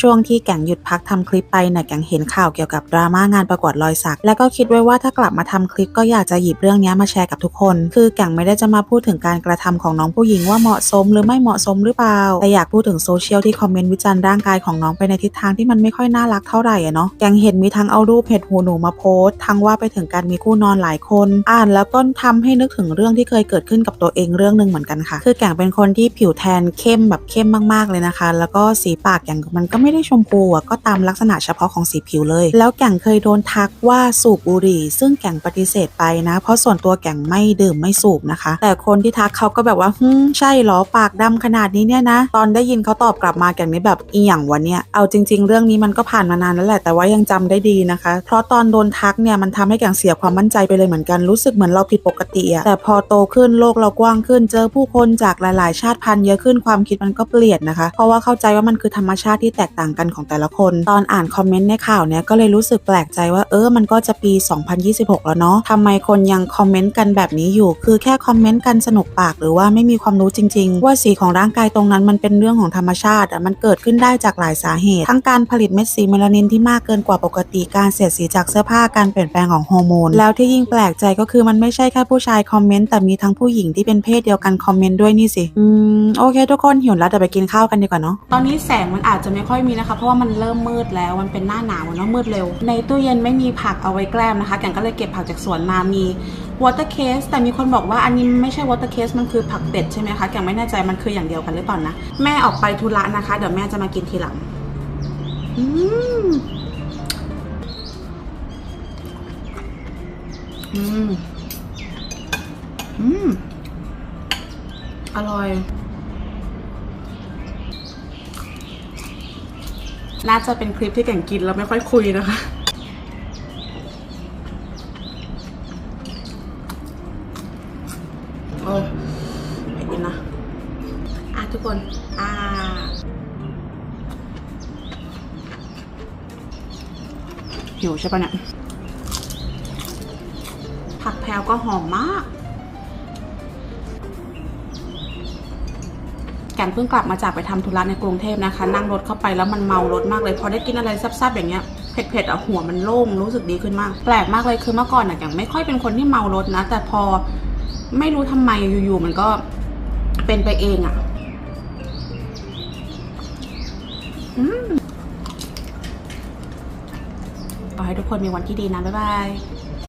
ช่วงที่แก่งหยุดพักทำคลิปไปเนี่ยแก่งเห็นข่าวเกี่ยวกับดราม่างานประกวดรอยสัก แล้วก็คิดไว้ว่าถ้ากลับมาทำคลิปก็อยากจะหยิบเรื่องนี้มาแชร์กับทุกคน คือแก่งไม่ได้จะมาพูดถึงการกระทำของน้องผู้หญิงว่าเหมาะสมหรือไม่เหมาะสมหรือเปล่า แต่อยากพูดถึงโซเชียลที่คอมเมนต์วิจารณ์ร่างกายของน้องไปในทิศทางที่มันไม่ค่อยน่ารักเท่าไหร่อะเนาะ แก่งเห็นมีทั้งเอารูปเห็ดหูหนูมาโพสทั้งว่าไปถึงการมีคู่นอนหลายคน อ่านแล้วก็ทำให้นึกถึงเรื่องที่เคยเกิดขึ้นกับตัวเองเรื่องหนึ่งเหมือนกันค่ะ คือแก่งเป็นคนที่ผิวแทนเข้มแบบเข้มมากๆเลยนะคะ แล้วก็สีปากแก่งมันก็ไไม่ได้ชมพูอะก็ตามลักษณะเฉพาะของสีผิวเลย แล้วแก่งเคยโดนทักว่าสูบบุหรี่ ซึ่งแก่งปฏิเสธไปนะ เพราะส่วนตัวแก่งไม่ดื่มไม่สูบนะคะ แต่คนที่ทักเขาก็แบบว่าฮึใช่เหรอปากดำขนาดนี้เนี่ยนะ ตอนได้ยินเขาตอบกลับมาแก่งนี่แบบอีหยังวะเนี่ยเอาจริง ๆ เรื่องนี้มันก็ผ่านมานานแล้วแหละแต่ว่ายังจำได้ดีนะคะ เพราะตอนโดนทักเนี่ยมันทำให้แก่งเสียความมั่นใจไปเลยเหมือนกันรู้สึกเหมือนเราผิดปกติอะแต่พอโตขึ้นโลกเรากว้างขึ้นเจอผู้คนจากหลาย ๆ ชาติพันธุ์เยอะขึ้นความคิดมันก็เปลี่ยนนะคะ เพราะว่าเข้าใจว่ามันคือธรรมชาติที่แตกต่างกันของแต่ละคน ตอนอ่านคอมเมนต์ในข่าวเนี่ยก็เลยรู้สึกแปลกใจว่าเออมันก็จะปี 2026 แล้วเนาะทำไมคนยังคอมเมนต์กันแบบนี้อยู่ คือแค่คอมเมนต์กันสนุกปากหรือว่าไม่มีความรู้จริง ๆ ว่าสีของร่างกายตรงนั้นมันเป็นเรื่องของธรรมชาติอะมันเกิดขึ้นได้จากหลายสาเหตุ ทั้งการผลิตเม็ดสีเมลานินที่มากเกินกว่าปกติการเสียดสีจากเสื้อผ้าการเปลี่ยนแปลงของฮอร์โมนแล้วที่ยิ่งแปลกใจก็คือมันไม่ใช่แค่ผู้ชายคอมเมนต์แต่มีทั้งผู้หญิงที่เป็นเพศเดียวกันคอมเมนต์ด้วยนี่สิอืมโอเค ทุกคนหิวแล้วเดี๋ยวไปกินข้าวกันดีกว่าเนาะตอนนี้แสงมันอาจจะไม่ค่อยมีนะคะ เพราะว่ามันเริ่มมืดแล้วมันเป็นหน้าหนาวเนาะมืดเร็ว ในตู้เย็นไม่มีผักเอาไว้แกล้มนะคะแก่งก็เลยเก็บผักจากสวนมามี water case แต่มีคนบอกว่าอันนี้ไม่ใช่ water case มันคือผักเป็ดใช่ไหมคะแก่งไม่แน่ใจมันคืออย่างเดียวกันหรือเปล่านะ แม่ออกไปธุระนะคะ เดี๋ยวแม่จะมากินทีหลังอืมอืม อืม อร่อย น่าจะเป็นคลิปที่แก่งกินแล้วไม่ค่อยคุยนะคะโอ้ไปกินนะ อะทุกคน อ่าหิวใช่ปะเนี่ยผักแพรวก็หอมมาก ก่นเพิ่งกลับมาจากไปทำธุระในกรุงเทพนะคะ นั่งรถเข้าไปแล้วมันเมารถมากเลยพอได้กินอะไรซับๆอย่างเงี้ยเผ็ดๆอะหัวมันโล่งรู้สึกดีขึ้นมาก แปลกมากเลยคือเมื่อก่อนอะแก่งไม่ค่อยเป็นคนที่เมารถนะ แต่พอไม่รู้ทำไมอยู่ๆมันก็เป็นไปเองอะอืมขอให้ทุกคนมีวันที่ดีนะ บ๊ายบาย